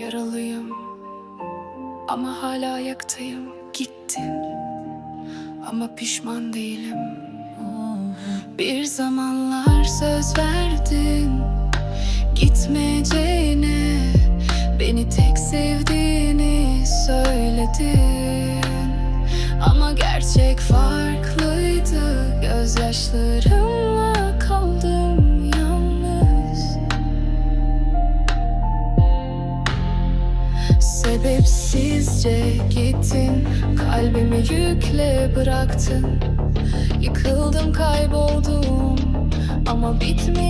Yaralıyım. Ama hala ayaktayım. Gittin ama pişman değilim. Bir zamanlar söz verdin. Gitmeyeceğine Beni tek sevdiğini söyledin. Ama gerçek farklıydı. Gözyaşlarımla Sebepsizce gittin Kalbimi yükle bıraktın. Yıkıldım kayboldum Ama bitmeyeceğim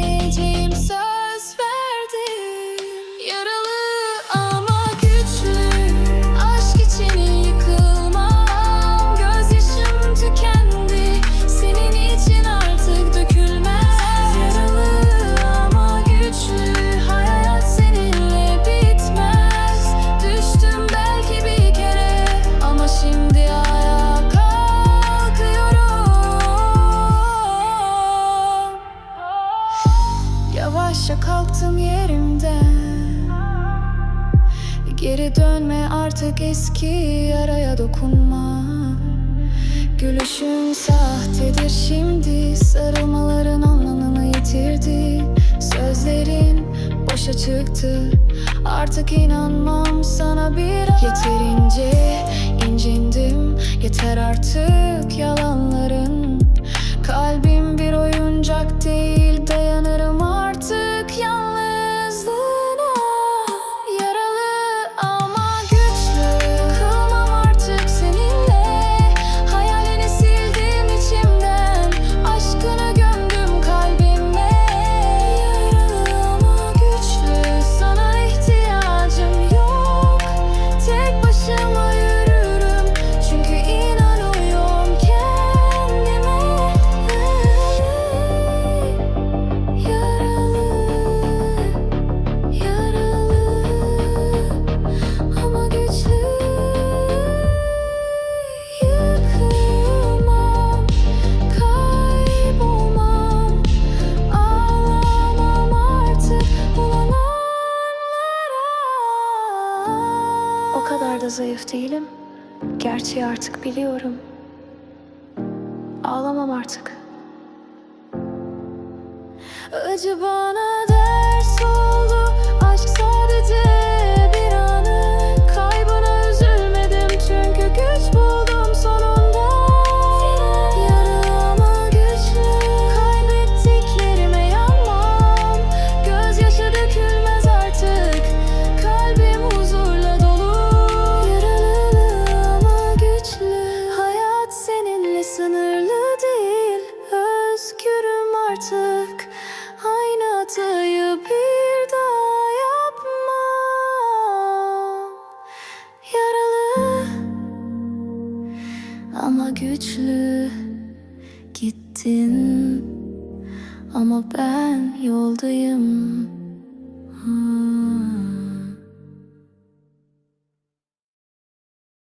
Yavaşça kalktım yerimden Geri dönme artık eski yaraya dokunma. Gülüşün sahtedir şimdi Sarılmaların anlamını yitirdi. Sözlerin boşa çıktı Artık inanmam sana bir Yeterince incindim Yeter artık zayıf değilim. Gerçeği artık biliyorum. Ağlamam artık. Acı bana sınırlı değil. Özgürüm artık. Aynı hatayı bir daha yapmam. Yaralı ama güçlü. Gittin ama ben yoldayım.